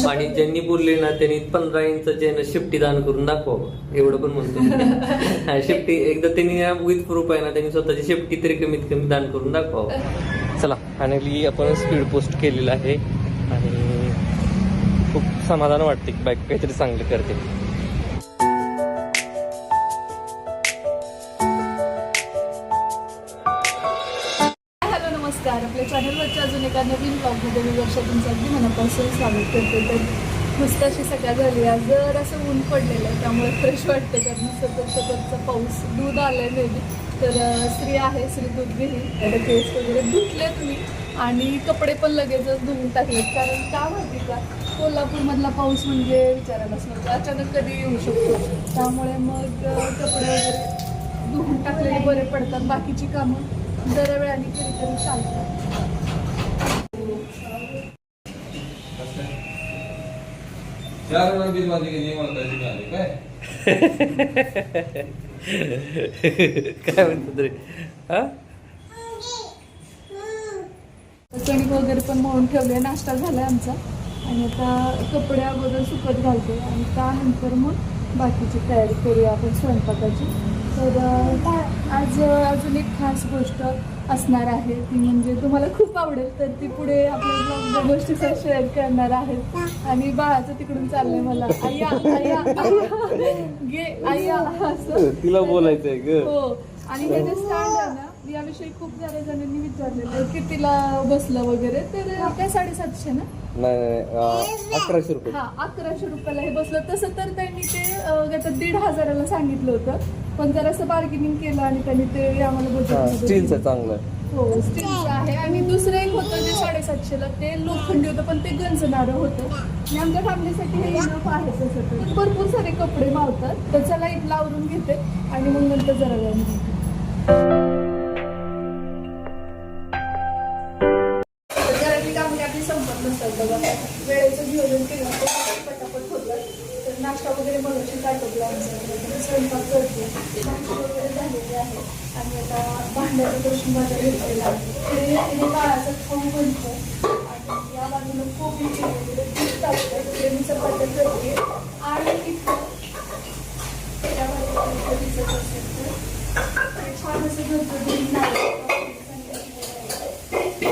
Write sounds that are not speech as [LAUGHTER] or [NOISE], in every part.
अशा आणि ज्यांनी बोलले ना त्यांनी पंधरा इंचाचे ना शिफ्टी दान करून दाखवा एवढं पण म्हणतो. हा, शिफ्टी एकदा त्यांनी विथ प्रूफ आहे ना त्यांनी स्वतःची शिफ्टी तरी कमीत कमी दान करून दाखवा चला फायनली आपण स्पीड पोस्ट केलेलं आहे. आणि खूप समाधान वाटते की बाईक काहीतरी चांगलं करते. आपल्या चॅनलवरच्या अजून एका नवीन ब्लॉगमध्ये मी वर्षा तुमचं अगदी मनापासून स्वागत करते. तर मस्त अशी सकाळ झाली आज जर असं ऊन पडलेलं आहे त्यामुळे फ्रेश वाटतं. कारण सतत सततचा पाऊस दूध आलं आहे मेबी तर स्त्री आहे स्त्री दूध घेईल. त्याला केस वगैरे धुतले तुम्ही. आणि कपडे पण लगेचच धुवून टाकलेत. कारण का माहिती का? कोल्हापूरमधला पाऊस म्हणजे विचारायलाच नको. अचानक कधी येऊ शकतो. त्यामुळे मग कपडे वगैरे धुवून टाकलेले बरे पडतात. बाकीची कामं जरा वेळाने केली तरी मिळाली काय? काय म्हणतो तरी? हा? कणिक वगैरे पण मळून ठेवले नाश्ता झालाय आमचा. आणि आता कपडे अगोदर सुकत घालते. आणि त्यानंतर मग बाकीची तयारी करूया आपण स्वयंपाकाची. तर आज अजून एक खास गोष्ट असणार आहे ती म्हणजे तुम्हाला खूप आवडेल तर ती पुढे आपल्या गोष्टी शेअर करणार आहेत. आणि बाळाचं तिकडून चाललंय मला. आया आया. [LAUGHS] गे आया. असं तिला बोलायचंय ग. हो. आणि हे जे स्टँड आहे ना याविषयी खूप साऱ्या जणांनी विचारलेलं आहे की तिला बसलं वगैरे तर काय साडेसातशे ना? नाही नाही अं, अकराशे रुपये. हा अकराशे रुपयाला हे बसलं. तसं तर त्यांनी ते आता दीड हजाराला सांगितलं होतं. पण जरासं बार्गेनिंग केलं आणि त्यांनी ते आम्हाला हा स्टीलचं चांगलं आहे. हो स्टीलचं आहे. आणि दुसरं एक होतं जे साडेसातशेला ते लोखंडी होतं पण ते गंजणारं होतं. आणि आमच्या फॅमिलीसाठी हे इनफ आहे तसं तर. भरपूर सारे कपडे मावतात तर चला इथलं आवरून घेते. आणि मग नंतर जरा वेळ काही नसतात बघा. वेळेचं नियोजन केलं पटापट होतं. तर नाश्ता वगैरे मगाशी काटवला आमचा स्वयंपाक करते. वगैरे झालेली आहे. आणि आता भांड्याचं दर्शन माझ्या घेतलेला आहे. ते काळाचं खाऊ बनतं आणि या बाजूला कोबी वगैरे पीठ टाकतं तिकडे मी चपात्या करते. आणि इथं. त्या बाजूला छान असं घरचं दूध नाही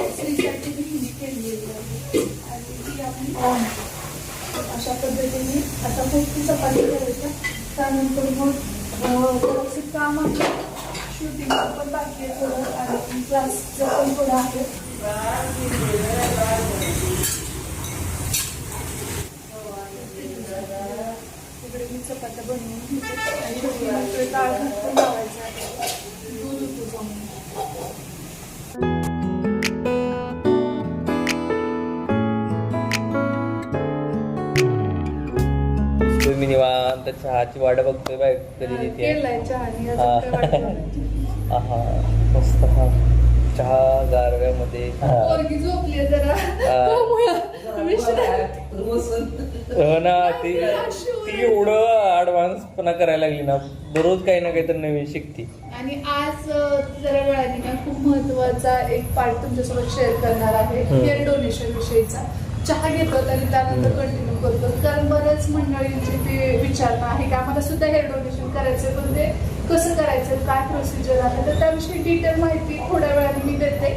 स्त्रीसाठी मी हिंदी केलेली आहे आणि ती आपली ऑन अशा पद्धतीने आता मोठी चपाती करायचं त्यानंतर मग अं, काम आहे शूटिंग पण बाकी आहे थोडं. आणि क्लासचं पण थोडं आहे. तिकडे मी चपात्या बनवून घेते. आणि नंतर डाळ भात पण लावायचा आहे. दूध होतं तुम्ही निवांत चहाची वाट बघतोय बाय कधी येते [LAUGHS] मस्त हा. चहा गारव्यामध्ये. विश्रांती. हो. ना ती ती एवढं ऍडव्हान्सपणा करायला लागली ना दररोज काही ना काहीतरी नवीन शिकते. आणि आज जरा वेळाने खूप महत्त्वाचा एक पार्ट तुमच्यासोबत शेअर करणार आहे. हेअर डोनेशन विषयीचा. चहा घेतो आणि त्यानंतर कंटिन्यू करतो. कारण बऱ्याच मंडळींची ते विचारणं आहे की आम्हाला सुद्धा हेअर डोनेशन करायचं पण ते कसं करायचं काय प्रोसिजर आहे? तर त्याविषयी डिटेल माहिती थोड्या वेळाने मी देते.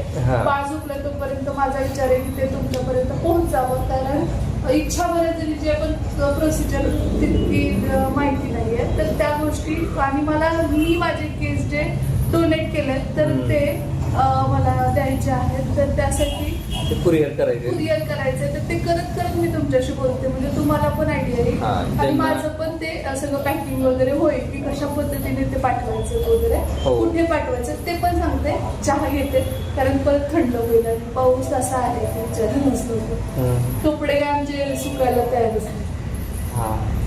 बाळ झोपलं तोपर्यंत माझा विचार आहे की ते तुमच्यापर्यंत पोहोचावं कारण इच्छा बऱ्याच जरी जे आपण प्रोसिजर तितकी माहिती नाही आहे. तर त्या गोष्टी आणि मला मी माझे केस जे डोनेट केलेत तर. ते मला द्यायचे आहेत. तर त्यासाठी कुरिअर करायचे. कुरिअर करायचं तर ते करत करत मी तुमच्याशी बोलते. म्हणजे तुम्हाला पण आयडिया येईल. हा, आणि त्यांना- माझं पण ते सगळं पॅकिंग वगैरे होईल की कशा पद्धतीने ते पाठवायचं वगैरे. हो. कुठे पाठवायचं ते पण सांगते. चहा घेते. कारण परत थंड होईल आणि पाऊस असा आहे. की विचार नसतो. कपडे काय आमचे सुकायला तयारच नाही हा.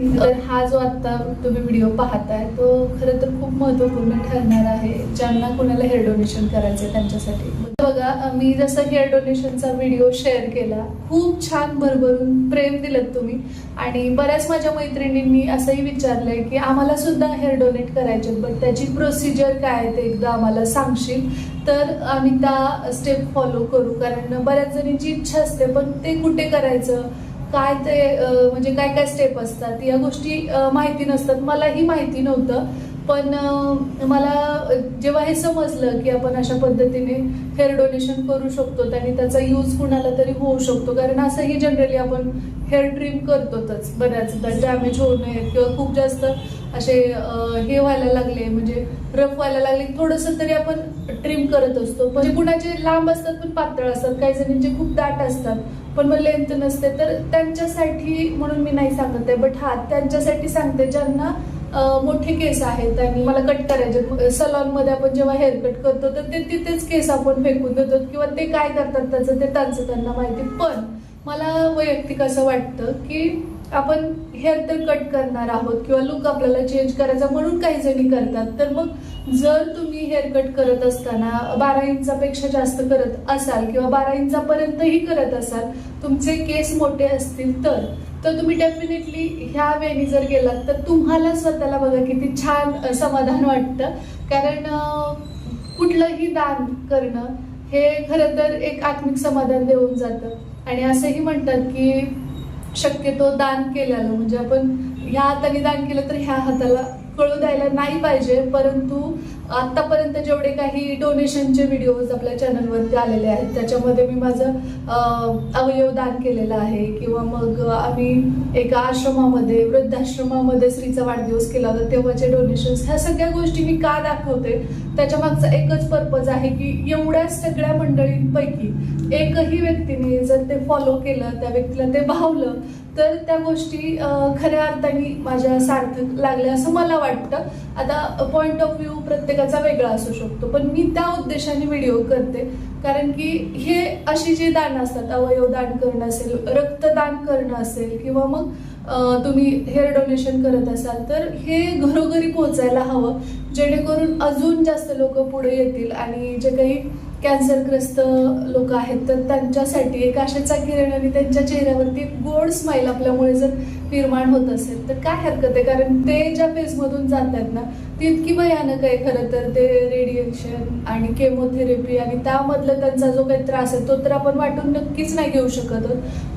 तर हा जो आता तुम्ही व्हिडिओ पाहताय तो खरं तर खूप महत्त्वपूर्ण ठरणार आहे. ज्यांना कुणाला हेअर डोनेशन करायचं आहे त्यांच्यासाठी. बघा मी जसं हेअर डोनेशनचा व्हिडिओ शेअर केला खूप छान भरभरून प्रेम दिलं तुम्ही. आणि बऱ्याच माझ्या मैत्रिणींनी असंही विचारलंय की आम्हाला सुद्धा हेअर डोनेट करायचे बट त्याची प्रोसिजर काय आहे ते एकदा आम्हाला सांगशील? तर आम्ही त्या स्टेप फॉलो करू कारण बऱ्याच जणींची इच्छा असते पण ते कुठे करायचं? काय ते म्हणजे काय काय स्टेप असतात या गोष्टी माहिती नसतात. मलाही माहिती नव्हतं पण मला जेव्हा हे समजलं की आपण अशा पद्धतीने हेअर डोनेशन करू शकतो आणि त्याचा यूज कुणाला तरी होऊ शकतो. कारण असंही जनरली आपण हेअर ट्रिम करतोच बऱ्याचदा डॅमेज होऊ नये किंवा खूप जास्त असे हे व्हायला लागले म्हणजे रफ व्हायला लागले थोडंसं तरी आपण ट्रिम करत असतो. म्हणजे कुणाचे लांब असतात पण पातळ असतात. काही जणींचे खूप दाट असतात पण मग लेंथ नसते. तर त्यांच्यासाठी म्हणून मी नाही सांगत आहे बट हा त्यांच्यासाठी सांगते ज्यांना मोठे केस आहेत आणि मला कट करायचे सलॉनमध्ये आपण जेव्हा हेअर कट करतो तर ते तिथेच केस आपण फेकून देतो किंवा ते काय करतात त्याचं ते त्यांचं त्यांना माहिती. पण मला वैयक्तिक असं वाटतं की आपण हेअर तर कट करणार आहोत किंवा लुक आपल्याला चेंज करायचा म्हणून काही जणी करतात. तर मग जर तुम्ही हेअर कट करत असताना बारा इंचापेक्षा जास्त करत असाल किंवा बारा इंचापर्यंतही करत असाल तुमचे केस मोठे असतील तर तर तुम्ही डेफिनेटली ह्या वेळी जर गेलात तर तुम्हाला स्वतःला बघा किती छान समाधान वाटतं. कारण कुठलंही दान करणं हे खरं तर एक आत्मिक समाधान देऊन जातं. आणि असंही म्हणतात की शक्यतो दान केलेलं म्हणजे आपण ह्या हाताने दान केलं तर ह्या हाताला कळू द्यायला नाही पाहिजे. परंतु आतापर्यंत जेवढे काही डोनेशनचे व्हिडिओज आपल्या चॅनलवरती आलेले आहेत त्याच्यामध्ये मी माझं अवयव दान केलेलं आहे. किंवा मग आम्ही एका आश्रमामध्ये वृद्धाश्रमामध्ये स्त्रीचा वाढदिवस केला होता तेव्हाचे डोनेशन्स ह्या सगळ्या गोष्टी मी का दाखवते? त्याच्या मागचा एकच पर्पज आहे की एवढ्या सगळ्या मंडळींपैकी एकही व्यक्तीने जर ते फॉलो केलं त्या व्यक्तीला ते भावलं तर त्या गोष्टी खऱ्या अर्थाने माझ्या सार्थक लागल्या असं मला वाटतं. आता पॉईंट ऑफ व्ह्यू प्रत्येकाचा वेगळा असू शकतो पण मी त्या उद्देशाने व्हिडिओ करते. कारण की हे अशी जी दान असतात अवयव दान करणं असेल रक्तदान करणं असेल किंवा मग तुम्ही हेअर डोनेशन करत असाल तर हे घरोघरी पोहोचायला हवं. जेणेकरून अजून जास्त लोक पुढे येतील आणि जे काही कॅन्सरग्रस्त लोक आहेत तर त्यांच्यासाठी एक आशेचा किरण आणि त्यांच्या चेहऱ्यावरती गोड स्माईल आपल्यामुळे जर निर्माण होत असेल तर काय हरकत आहे? कारण ते ज्या फेजमधून जात आहेत ना ती इतकी भयानक आहे खरं तर ते रेडिएशन आणि केमोथेरपी आणि त्यामधलं त्यांचा जो काही त्रास आहे तो तर आपण वाटून नक्कीच नाही घेऊ शकत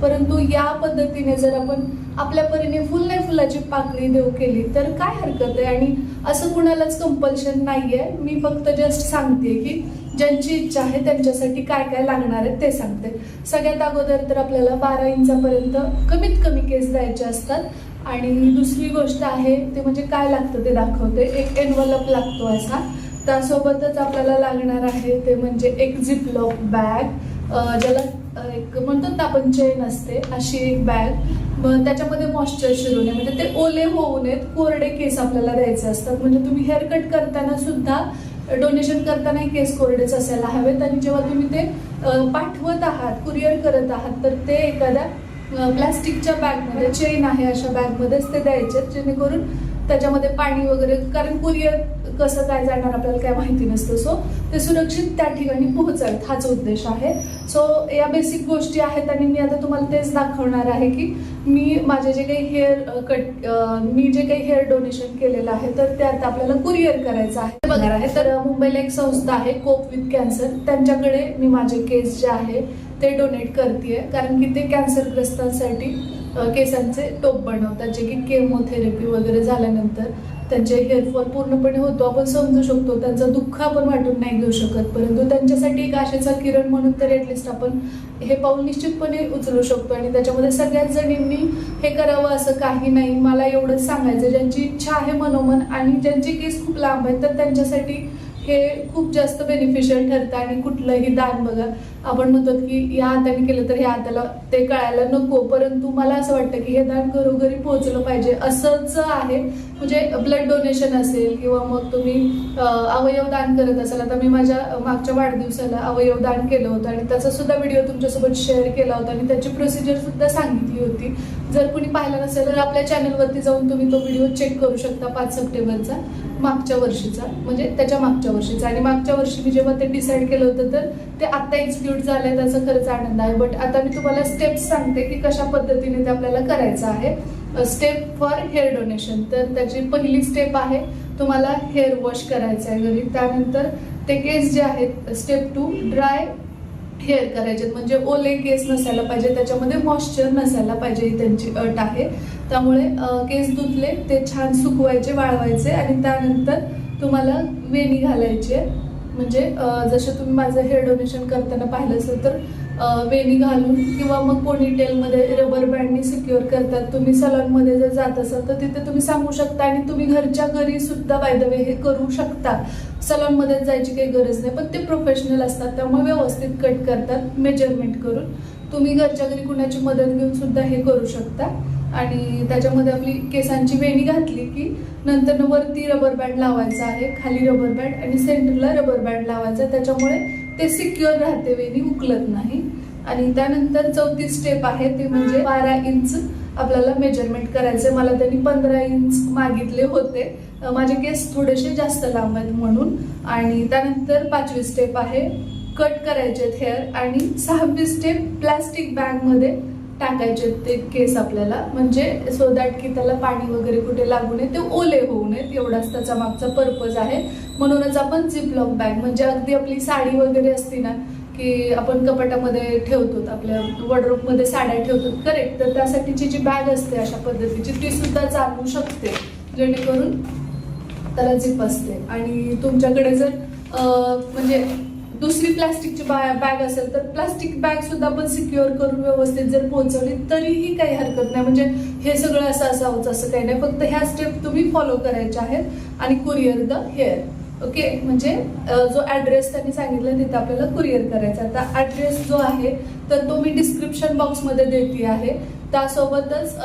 परंतु या पद्धतीने जर आपण आपल्या परीने फुल नाही फुलाची पाकळी देऊ केली तर काय हरकत आहे? आणि असं कुणालाच कंपल्शन नाही आहे मी फक्त जस्ट सांगते की ज्यांची इच्छा आहे त्यांच्यासाठी काय काय लागणार आहे ते सांगते. सगळ्यात अगोदर तर आपल्याला बारा इंचापर्यंत कमीत कमी केस द्यायचे असतात. आणि दुसरी गोष्ट आहे ते म्हणजे काय लागतं ते दाखवते. एक एनवलप लागतो असा. त्यासोबतच आपल्याला लागणार आहे ते म्हणजे एक झिपलॉक बॅग ज्याला एक म्हणतो ना आपण चेन असते अशी एक बॅग मग त्याच्यामध्ये मॉइश्चर शिरू नये. म्हणजे ते ओले होऊ नयेत कोरडे केस आपल्याला द्यायचे असतात. म्हणजे तुम्ही हेअर कट करताना सुद्धा डोनेशन करताना केस कोरडेच असायला हवेत. आणि जेव्हा तुम्ही ते पाठवत आहात कुरिअर करत आहात तर ते एखाद्या प्लास्टिकच्या बॅगमध्ये चेन आहे अशा बॅगमध्येच ते द्यायचे जेणेकरून त्याच्यामध्ये पाणी वगैरे कारण कुरिअर कसं काय जाणार आपल्याला काय माहिती नसतं. सो ते सुरक्षित त्या ठिकाणी पोहोचावेत. हाच उद्देश आहे. सो या बेसिक गोष्टी आहेत आणि मी आता तुम्हाला तेच दाखवणार आहे की मी माझे जे काही हेअर कट मी जे काही हेअर डोनेशन केलेलं आहे तर ते आता आपल्याला कुरिअर करायचं आहे. ते बघणार आहे तर मुंबईला एक संस्था आहे कोप विथ कॅन्सर त्यांच्याकडे मी माझे केस जे आहे ते डोनेट करते कारण की ते कॅन्सरग्रस्तांसाठी केसांचे टोप बनवतात जे की केमोथेरपी वगैरे झाल्यानंतर त्यांचे हेअरफॉल पूर्णपणे होतो. आपण समजू शकतो त्यांचं दुःख आपण वाटून नाही घेऊ शकत. परंतु त्यांच्यासाठी एक आशेचा किरण म्हणून तर ॲटलिस्ट आपण हे पाऊल निश्चितपणे उचलू शकतो. आणि त्याच्यामध्ये सगळ्याच जणींनी हे करावं असं काही नाही. मला एवढंच सांगायचं ज्यांची इच्छा आहे मनोमन आणि ज्यांचे केस खूप लांब आहेत तर त्यांच्यासाठी हे खूप जास्त बेनिफिशियल ठरतं. आणि कुठलंही दान बघा आपण म्हणतो की या हाताने केलं तर ह्या हाताला ते कळायला नको परंतु मला असं वाटतं की हे दान घरोघरी पोहोचलं पाहिजे असंच आहे. म्हणजे ब्लड डोनेशन असेल किंवा मग तुम्ही अवयव दान करत असाल. आता मी माझ्या मागच्या वाढदिवसाला अवयव दान केलं होतं आणि त्याचा सुद्धा व्हिडिओ तुमच्यासोबत शेअर केला होता आणि त्याची प्रोसिजर सुद्धा सांगितली होती. जर कुणी पाहिला नसेल तर आपल्या चॅनलवरती जाऊन तुम्ही तो व्हिडिओ चेक करू शकता पाच सप्टेंबरचा मागच्या वर्षीचा. म्हणजे त्याच्या मागच्या वर्षीचा. आणि मागच्या वर्षी मी जेव्हा ते डिसाईड केलं होतं तर ते आता एक्झिक्यूट आहे त्याचा खरंच आनंद आहे. बट आता मी तुम्हाला स्टेप्स सांगते की कशा पद्धतीने ते आपल्याला करायचं आहे. स्टेप फॉर हेअर डोनेशन तर त्याची पहिली स्टेप आहे तुम्हाला हेअर वॉश करायचं आहे घरी. त्यानंतर ते केस जे आहेत स्टेप टू ड्राय हेअर करायचे. म्हणजे ओले केस नसायला पाहिजे त्याच्यामध्ये मॉइश्चर नसायला पाहिजे ही त्यांची अट आहे. त्यामुळे केस धुतले ते छान सुकवायचे वाळवायचे आणि त्यानंतर तुम्हाला वेणी घालायची म्हणजे जसं तुम्ही माझं हेअर डोनेशन करताना पाहिलं असेल तर वेणी घालून किंवा मग पोनीटेलमध्ये रबर बँडनी सिक्युअर करतात. तुम्ही सलॉनमध्ये जर जात असाल तर तिथे तुम्ही सांगू शकता आणि तुम्ही घरच्या घरी सुद्धा बाय द वे हे करू शकता. सलॉनमध्ये जायची काही गरज नाही पण ते प्रोफेशनल असतात त्यामुळे व्यवस्थित कट करतात मेजरमेंट करून. तुम्ही घरच्या घरी कुणाची मदत घेऊन सुद्धा हे करू शकता. आणि त्याच्यामध्ये आपली केसांची वेणी घातली की नंतर वरती रबर बँड लावायचा आहे खाली रबर बँड आणि सेंटरला रबर बँड लावायचा त्याच्यामुळे ते सिक्युअर राहते वेणी उकलत नाही. आणि त्यानंतर चौथी स्टेप आहे ते म्हणजे बारा इंच आपल्याला मेजरमेंट करायचे मला त्यांनी पंधरा इंच मागितले होते. माझे केस थोडेसे जास्त लांब आहेत म्हणून. आणि त्यानंतर पाचवी स्टेप आहे कट करायचे हेअर आणि सहावी स्टेप प्लॅस्टिक बॅगमध्ये टाकायचे ते केस आपल्याला. म्हणजे सो दॅट की त्याला पाणी वगैरे कुठे लागू नये ते ओले होऊ नयेत. एवढाच त्याचा मागचा पर्पज आहे. म्हणूनच आपण झिपलॉक बॅग म्हणजे अगदी आपली साडी वगैरे असते ना की आपण कपाटामध्ये ठेवतो आपल्या वॉर्डरोबमध्ये साड्या ठेवतो करेक्ट तर त्यासाठीची जी बॅग असते अशा पद्धतीची ती सुद्धा चालू शकते. जेणेकरून त्याला झिप असते. आणि तुमच्याकडे जर म्हणजे दुसरी प्लास्टिकची बॅग असेल तर प्लास्टिक बॅग सुद्धा आपण सिक्युअर करून व्यवस्थित जर पोहोचवली तरीही काही हरकत नाही. म्हणजे हे सगळं असं असावंच असं काही नाही. फक्त ह्या स्टेप तुम्ही फॉलो करायच्या आहेत आणि कुरिअर द हेअर ओके म्हणजे जो ऍड्रेस त्यांनी सांगितलं तिथे आपल्याला कुरिअर करायचा आता ऍड्रेस जो आहे तर तो मी डिस्क्रिप्शन बॉक्समध्ये देते आहे. त्यासोबतच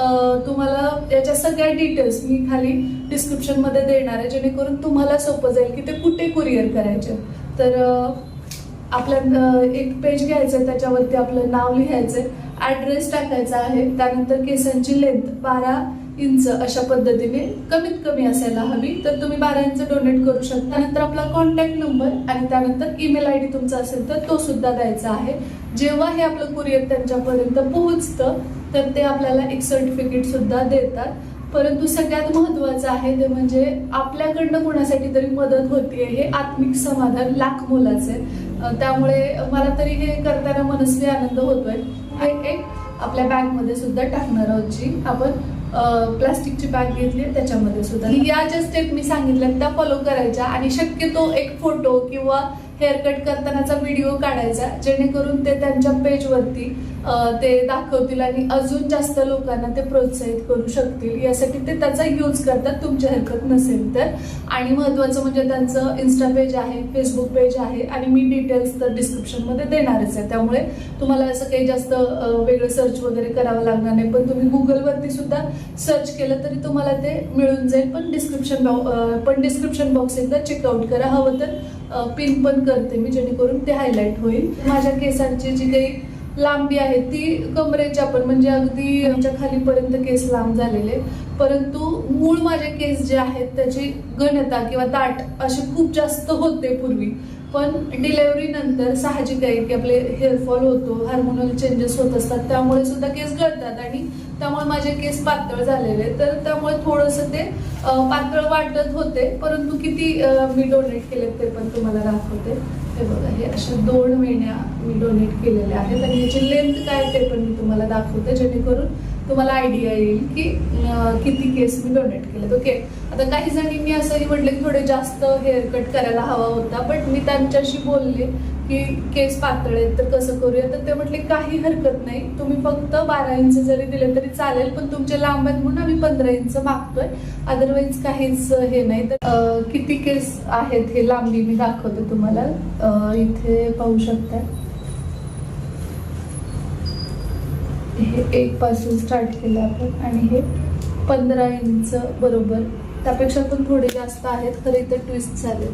तुम्हाला याच्या सगळ्या डिटेल्स मी खाली डिस्क्रिप्शनमध्ये देणार आहे जेणेकरून तुम्हाला सोपं जाईल की ते कुठे कुरिअर करायचे. तर आपल्या एक पेज घ्यायचं त्याच्यावरती आपलं नाव लिहायचं ऍड्रेस टाकायचा आहे. त्यानंतर केसांची लेंथ बारा इंच अशा पद्धतीने कमीत कमी असायला हवी. तर तुम्ही बारा इंच डोनेट करू शकता. त्यानंतर आपला कॉन्टॅक्ट नंबर आणि त्यानंतर ईमेल आय डी तुमचा असेल तर तो सुद्धा द्यायचा आहे. जेव्हा हे आपलं कुरिअर त्यांच्यापर्यंत पोहोचतं तर ते आपल्याला एक सर्टिफिकेट सुद्धा देतात. परंतु सगळ्यात महत्वाचं आहे ते म्हणजे आपल्याकडनं कोणासाठी तरी मदत होतीये हे आत्मिक समाधान लाख मोलाचं आहे. त्यामुळे मला तरी हे करताना मनस्वी आनंद होतोय. हे एक आपल्या बॅगमध्ये सुद्धा टाकणार आहोत जी आपण प्लास्टिकची बॅग घेतली आहे त्याच्यामध्ये सुद्धा. या ज्या स्टेप मी सांगितल्या त्या फॉलो करायच्या आणि शक्यतो एक फोटो किंवा हेअर कट करतानाचा व्हिडिओ काढायचा जेणेकरून ते त्यांच्या पेजवरती ते दाखवतील आणि अजून जास्त लोकांना ते प्रोत्साहित करू शकतील. यासाठी ते त्याचा यूज करतात तुमची हरकत नसेल तर. आणि महत्वाचं म्हणजे त्यांचं इन्स्टा पेज आहे फेसबुक पेज आहे आणि मी डिटेल्स तर डिस्क्रिप्शनमध्ये देणारच आहे. त्यामुळे तुम्हाला असं काही जास्त वेगळं सर्च वगैरे करावं लागणार नाही. पण तुम्ही गुगलवरती सुद्धा सर्च केलं तरी तुम्हाला ते मिळून जाईल. पण डिस्क्रिप्शन पण डिस्क्रिप्शन बॉक्स एकदा चेकआउट करा. हवं तर पिन पण करते मी जेणेकरून ते हायलाईट होईल. माझ्या केसांची जी काही लांबी आहे. ती कमरेच्या पण म्हणजे अगदी आमच्या खालीपर्यंत केस लांब झालेले. परंतु मूळ माझे केस जे आहेत त्याची घनता किंवा ताट अशी खूप जास्त होते पूर्वी. पण डिलेवरी नंतर साहजिक आहे की आपले हेअरफॉल होतो हार्मोनल चेंजेस होत असतात. त्यामुळे सुद्धा केस गळतात आणि त्यामुळे माझे केस पातळ झालेले. तर त्यामुळे थोडंसं ते पातळ वाटत होते. परंतु किती मी डोनेट केले ते पण तुम्हाला दाखवते. हे बघा हे अशा दोन वेण्या मी डोनेट केलेल्या आहेत. आणि याची लेंथ काय ते पण मी तुम्हाला दाखवते जेणेकरून तुम्हाला आयडिया येईल की किती केस मी डोनेट केले ओके आता काही जणींनी असंही म्हटलं की थोडे जास्त हेअर कट करायला हवा होता बट मी त्यांच्याशी बोलले की केस पातळ आहेत तर कसं करूया? तर ते म्हटले काही हरकत नाही. तुम्ही फक्त बारा इंच जरी दिले तरी चालेल पण तुमचे लांब आहेत म्हणून आम्ही पंधरा इंच मागतोय. अदरवाईज काहीच हे नाही. तर किती केस आहेत हे लांबी मी दाखवते तुम्हाला. इथे पाहू शकता हे एक पासून स्टार्ट केलं आपण आणि हे पंधरा इंच बरोबर. त्यापेक्षा पण थोडे जास्त आहेत खरे तर ट्विस्ट झाले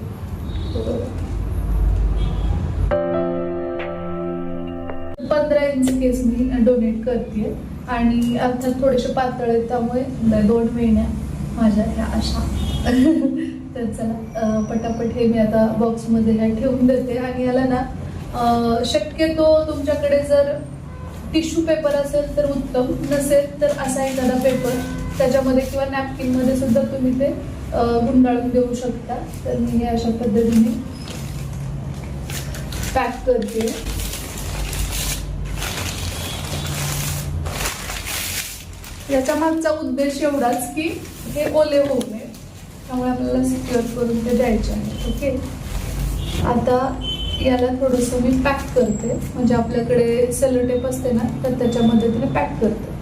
पंधरा इंच केस मी डोनेट करते आणि आता थोडेसे पातळ आहेत त्यामुळे दोन महिन्या माझ्या ह्या अशा. तर चला पटापट हे मी आता बॉक्समध्ये ह्या ठेवून देते आणि याला ना शक्यतो तुमच्याकडे जर टिश्यू पेपर असेल तर उत्तम नसेल तर असा एखादा पेपर. त्याच्यामध्ये किंवा नॅपकिनमध्ये सुद्धा तुम्ही ते गुंडाळून देऊ शकता. तर मी हे अशा पद्धतीने पॅक करते. याच्या मागचा उद्देश एवढाच की हे ओले होऊ नये. त्यामुळे आपल्याला सिक्युअर करून ते द्यायचे आहे. ओके? आता याला थोडंसं मी पॅक करते. म्हणजे आपल्याकडे सेलोटेप असते ना तर त्याच्यामध्ये मदतीने पॅक करते.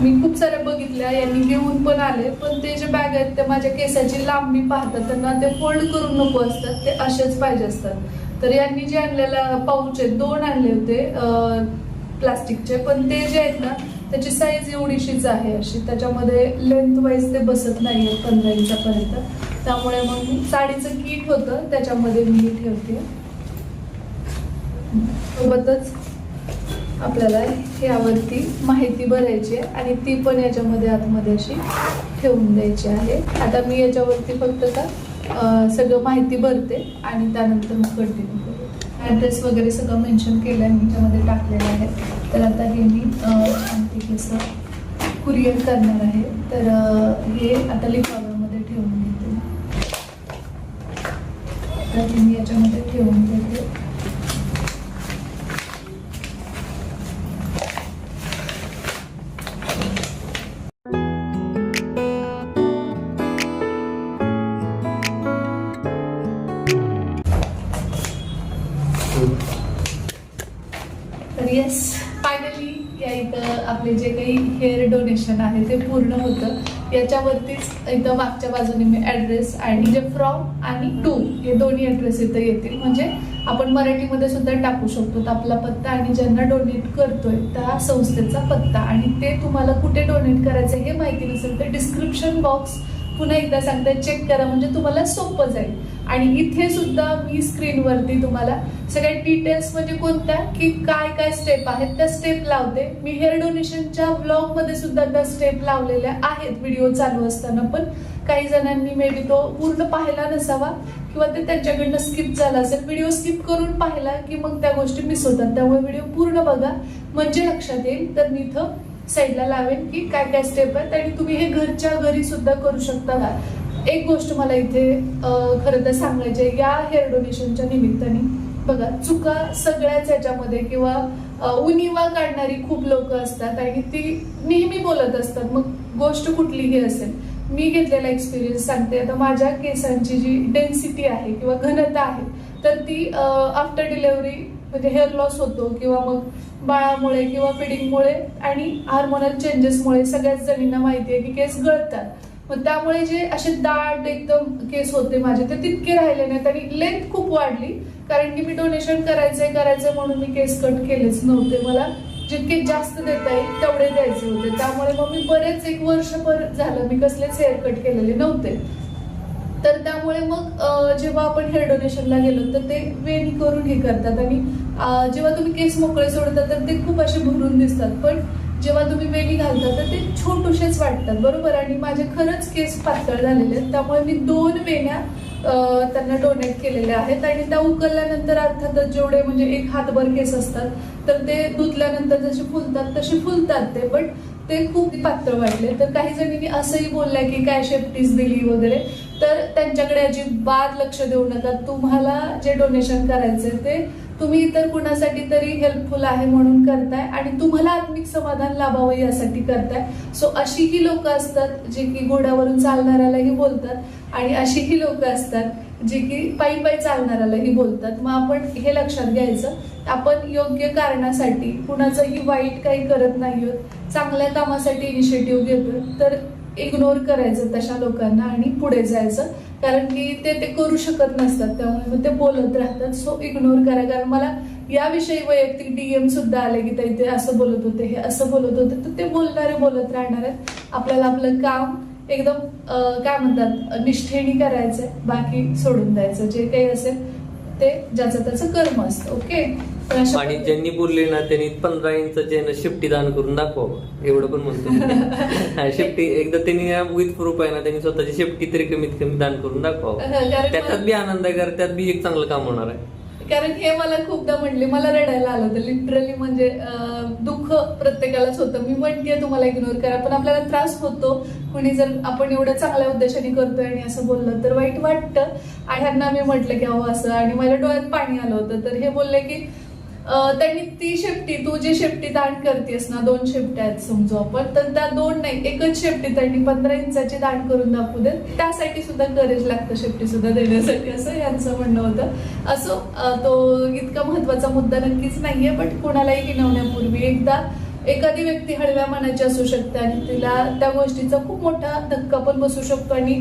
मी खूप साऱ्या बघितल्या यांनी घेऊन पण आले पण ते जे बॅग आहेत ते माझ्या केसाची लांबी पाहतात त्यांना ते फोल्ड करून नको असतात ते असेच पाहिजे असतात. तर यांनी जे आणलेला पाऊच आहेत दोन आणले होते प्लास्टिकचे पण ते जे आहेत ना त्याची साईज एवढीशीच आहे अशी. त्याच्यामध्ये लेंथ वाईज ते बसत नाही आहेत पंधरा इंचापर्यंत. त्यामुळे मग साडीचं किट होतं त्याच्यामध्ये मी ठेवते. सोबतच आपल्याला यावरती माहिती भरायची आहे आणि ती पण याच्यामध्ये आतमध्ये अशी ठेवून द्यायची आहे. आता मी याच्यावरती फक्त का सगळं माहिती भरते आणि त्यानंतर मग कंटिन्यू करते ॲड्रेस वगैरे सगळं मेन्शन केलं आहे मी त्यामध्ये टाकलेलं आहे. तर आता हे मी आणखी कसं कुरिअर करणार आहे. तर हे आता लिफा ते पूर्ण होतं. याच्यावरतीच इथं मागच्या बाजूने मी ॲड्रेस आणि जे फ्रॉम आणि टू हे दोन्ही ॲड्रेस इथं येतील. म्हणजे आपण मराठीमध्ये सुद्धा टाकू शकतो. आपला पत्ता आणि ज्यांना डोनेट करतोय त्या संस्थेचा पत्ता. आणि ते तुम्हाला कुठे डोनेट करायचं हे माहिती नसेल तर डिस्क्रिप्शन बॉक्स पुन्हा एकदा सांगते चेक करा म्हणजे तुम्हाला सोपं जाईल. आणि इथे सुद्धा मी स्क्रीनवरती तुम्हाला सगळ्या डिटेल्स म्हणजे कोणत्या की काय काय स्टेप आहेत त्या स्टेप लावते. मी हेअर डोनेशनच्या ब्लॉगमध्ये सुद्धा त्या स्टेप लावलेल्या आहेत व्हिडिओ चालू असताना पण. काही जणांनी मे बी तो पूर्ण पाहिला नसावा किंवा ते त्यांच्याकडनं स्किप झाला असेल. व्हिडिओ स्किप करून पाहिला की मग त्या गोष्टी मिस होतात. त्यामुळे व्हिडिओ पूर्ण बघा. म्हणजे लक्षात येईल तर मी इथं साईडला लावेन की काय काय स्टेप आहेत आणि तुम्ही हे घरच्या घरी सुद्धा करू शकता का एक गोष्ट मला इथे खरं तर सांगायची आहे या हेअर डोनेशनच्या निमित्ताने बघा चुका सगळ्याच याच्यामध्ये किंवा उनिवा काढणारी खूप लोक असतात आणि ती नेहमी बोलत असतात मग गोष्ट कुठलीही असेल. मी घेतलेला एक्सपिरियन्स सांगते. आता माझ्या केसांची जी डेन्सिटी आहे किंवा घनता आहे तर ती आफ्टर डिलेवरी म्हणजे हेअर लॉस होतो किंवा मग बाळामुळे किंवा फिडिंगमुळे आणि हार्मोनल चेंजेसमुळे सगळ्याच जणींना माहिती आहे की केस गळतात. मग त्यामुळे जे असे दाट एकदम केस होते माझे ते तितके राहिले नाहीत आणि लेंथ खूप वाढली. कारण की मी डोनेशन करायचंय करायचंय म्हणून मी केस कट केलेच नव्हते मला. जितके जास्त देता येईल तेवढे द्यायचे होते. त्यामुळे मग मी बरेच एक वर्षभर झालं मी कसलेच हेअर कट केलेले नव्हते. तर त्यामुळे मग जेव्हा आपण हेअर डोनेशनला गेलो तर ते वेणी करून हे करतात. आणि जेव्हा तुम्ही केस मोकळे सोडता तर ते खूप असे भरून दिसतात. पण जेव्हा तुम्ही वेणी घालता तर ते छोटूशेच वाटतात. बरोबर? आणि माझे खरंच केस पातळ झालेले आहेत. त्यामुळे मी दोन वेण्या त्यांना डोनेट केलेल्या आहेत. आणि त्या उकलल्यानंतर अर्थातच जेवढे म्हणजे एक हातभर केस असतात तर ते धुतल्यानंतर जसे फुलतात तसे फुलतात ते. पण ते खूप पातळ वाटले. तर काही जणींनी असंही बोललंय की काय शेपटीस दिली वगैरे. तर त्यांच्याकडे अजिबात लक्ष देऊ नका. तुम्हाला जे डोनेशन करायचंय ते तुम्ही इतर कुणासाठी तरी हेल्पफुल आहे म्हणून करताय आणि तुम्हाला आत्मिक समाधान लाभावं यासाठी करताय. सो अशी ही लोक असतात जे की घोड्यावरून चालणाऱ्यालाही बोलतात आणि अशी ही लोक असतात जे की पायी पायी चालणाऱ्यालाही बोलतात. मग आपण हे लक्षात घ्यायचं. आपण योग्य कारणासाठी कुणाचंही वाईट काही करत नाही आहोत. चांगल्या कामासाठी इनिशिएटिव्ह घेतो तर इग्नोर करायचं तशा लोकांना आणि पुढे जायचं. कारण की ते ते करू शकत नसतात त्यामुळे मग ते बोलत राहतात. सो इग्नोर करा. कारण मला याविषयी वैयक्तिक डीएम सुद्धा आले की ते ते असं बोलत होते हे असं बोलत होते. तर ते बोलणारे बोलत राहणार आहेत. आपल्याला आपलं काम एकदम काय म्हणतात निष्ठेने करायचंय. बाकी सोडून द्यायचं. जे काही असेल ते ज्याचं त्याचं कर्म असतं. ओके आणि ज्यांनी बोलले ना त्यांनी पंधरा इंचचे ना शिफ्टी दान करून दाखवावं. एवढं पण म्हणतो [LAUGHS] शिफ्टी एकदा त्यांनी विथ प्रूफ आहे ना त्यांनी स्वतःची शिफ्टी तरी कमीत कमी दान करून दाखवावं. कारण त्याच्यात बी आनंद आहे कारण त्यात बी एक चांगलं काम होणार आहे. कारण हे मला खूपदा म्हणले मला रडायला आलं होतं. लिटरली म्हणजे दुःख प्रत्येकालाच होतं. मी म्हणते तुम्हाला इग्नोर करा. पण आपल्याला त्रास होतो. कुणी जर आपण एवढ्या चांगल्या उद्देशाने करतोय आणि असं बोललं तर वाईट वाटतं. आणि ह्यांना मी म्हटलं की अहो असं. आणि माझ्या डोळ्यात पाणी आलं होतं. तर हे बोलले की त्यांनी ती शेपटी तू जी शेपटी दान करतेस ना दोन शेपट्या आहेत समजू आपण. तर त्या दोन नाही एकच शेपटी त्यांनी पंधरा इंचाची दाट करून दाखवू देत. त्यासाठी सुद्धा करेज लागतं शेपटी सुद्धा देण्यासाठी असं यांचं म्हणणं होतं. असो तो इतका महत्त्वाचा मुद्दा नक्कीच नाहीये बट कोणालाही हिनवण्यापूर्वी एकदा एखादी व्यक्ती हळव्या मनाची असू शकते आणि तिला त्या गोष्टीचा खूप मोठा धक्का पण बसू शकतो आणि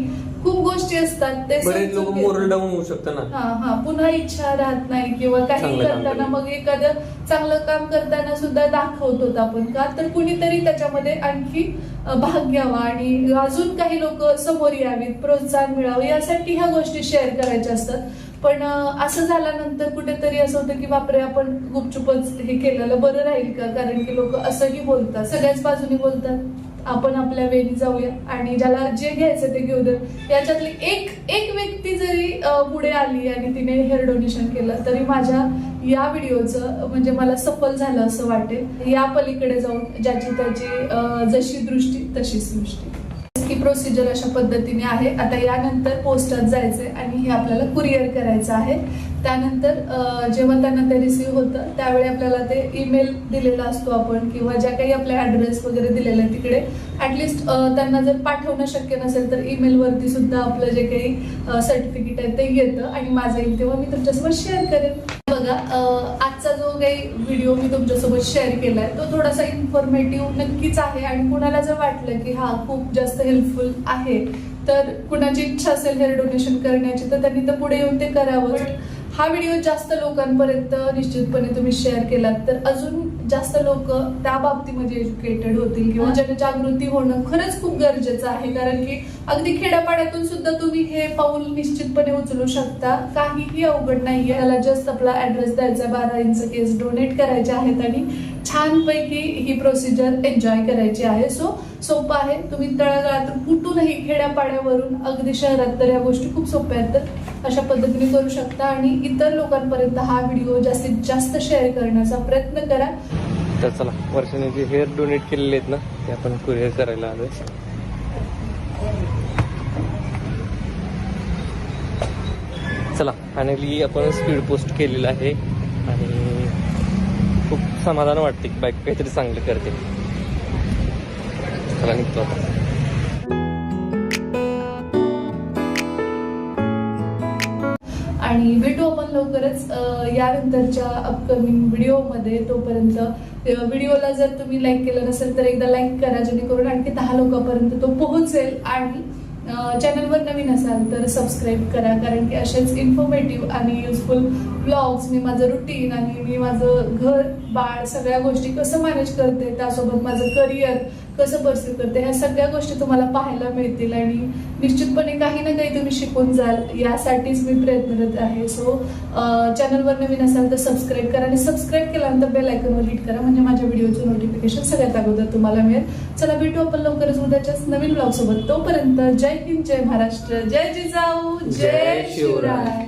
खूप गोष्टी असतात ते बरेच लोक होऊ शकतं ना. हा हा पुन्हा इच्छा राहत नाही किंवा काही चांगलं काम करताना. मग एखादं चांगलं काम करताना सुद्धा दाखवतो आपण का? तर कुणीतरी त्याच्यामध्ये आणखी अ, भाग घ्यावा आणि अजून काही लोक समोर यावीत प्रोत्साहन मिळावं यासाठी ह्या गोष्टी शेअर करायच्या असतात. पण अ, असं झाल्यानंतर कुठेतरी असं होतं की बापरे आपण गुपचुपच हे केलेलं बरं राहील का? कारण की लोक असंही बोलतात सगळ्याच बाजूनी बोलतात. आपण आपल्या वेळी जाऊया. आणि ज्याला जे घ्यायचं ते घेऊ दे याच्यातली एक एक व्यक्ती जरी पुढे आली आणि तिने हेअर डोनेशन केलं तरी माझ्या या व्हिडिओचं म्हणजे मला सफल झालं असं वाटेल. या पलीकडे जाऊन ज्याची त्याची जशी दृष्टी तशी सृष्टी प्रोसिजर अशा पद्धतीने आहे. आता यानंतर पोस्टात जायचंय आणि हे आपल्याला कुरिअर करायचं आहे. त्यानंतर जेव्हा त्यांना ते रिसिव्ह होतं त्यावेळी आपल्याला ते ईमेल दिलेला असतो आपण किंवा ज्या काही आपल्या ऍड्रेस वगैरे दिलेला आहे तिकडे. ऍटलिस्ट त्यांना जर पाठवणं शक्य नसेल तर ईमेल वरती सुद्धा आपलं जे काही सर्टिफिकेट आहे ते येतं. आणि माझं येईल तेव्हा मी तुमच्यासोबत शेअर करेन. बघा आजचा जो काही व्हिडिओ मी तुमच्यासोबत शेअर केलाय तो थोडासा इन्फॉर्मेटिव्ह नक्कीच आहे आणि कुणाला जर वाटलं की हा खूप जास्त हेल्पफुल आहे तर कुणाची इच्छा असेल हेअर डोनेशन करण्याची तर त्यांनी तर पुढे येऊन ते करावं हा व्हिडिओ जास्त लोकांपर्यंत निश्चितपणे तुम्ही शेअर केलात तर अजून जास्त लोक त्या बाबतीमध्ये एज्युकेटेड होतील किंवा जनजागृती होणं खरंच खूप गरजेचं आहे. कारण की अगदी खेड्यापाड्यातून सुद्धा तुम्ही हे पाऊल निश्चितपणे उचलू शकता. काहीही अवघड नाहीये. त्याला जस्ट आपला ऍड्रेस द्यायचा बारा इंच केस डोनेट करायचे आहेत आणि छानपैकी ही प्रोसिजर एन्जॉय करायची आहे. सो सोपं आहे. तुम्ही तळागाळातून कुठूनही खेड्यापाड्यावरून अगदी शहरात तर या गोष्टी खूप सोप्या आहेत. तर अशा पद्धतीने करू शकता आणि इतर लोकांपर्यंत हा व्हिडिओ जास्तीत जास्त शेअर करण्याचा प्रयत्न करा. तर चला वर्षाने जे हेअर डोनेट केलेले आहेत ना ते आपण कुरिअर करायला आलोय. चला फायनली आपण स्पीड पोस्ट केलेलं आहे. खूप समाधान वाटते की बाईक काहीतरी चांगलं करते. चला निघतो आता. आणि भेटू आपण लवकरच यानंतरच्या अपकमिंग व्हिडिओमध्ये तोपर्यंत व्हिडिओला जर तुम्ही लाईक केलं नसेल तर एकदा लाईक करा जेणेकरून आणखी दहा लोकांपर्यंत तो पोहोचेल. आणि चॅनलवर नवीन असाल तर सबस्क्राईब करा कारण की असेच इन्फॉर्मेटिव्ह आणि युजफुल ब्लॉग्स मी माझं रुटीन आणि मी माझं घर बाळ सगळ्या गोष्टी कसं मॅनेज करते त्यासोबत माझं करिअर कसं परस्यू करते ह्या सगळ्या गोष्टी तुम्हाला पाहायला मिळतील. आणि निश्चितपणे काही ना काही तुम्ही शिकून जाल. यासाठीच मी प्रयत्नरत आहे. सो चॅनलवर नवीन असाल तर सबस्क्राईब करा आणि सबस्क्राईब केल्यानंतर बेल आयकॉनवर हिट करा. म्हणजे माझ्या व्हिडिओचं नोटिफिकेशन सगळ्यात अगोदर तुम्हाला मिळेल. चला भेटू आपण लवकरच उद्याच्याच नवीन ब्लॉग सोबत. तोपर्यंत जय हिंद जय महाराष्ट्र जय जिजाऊ जय शिवराय.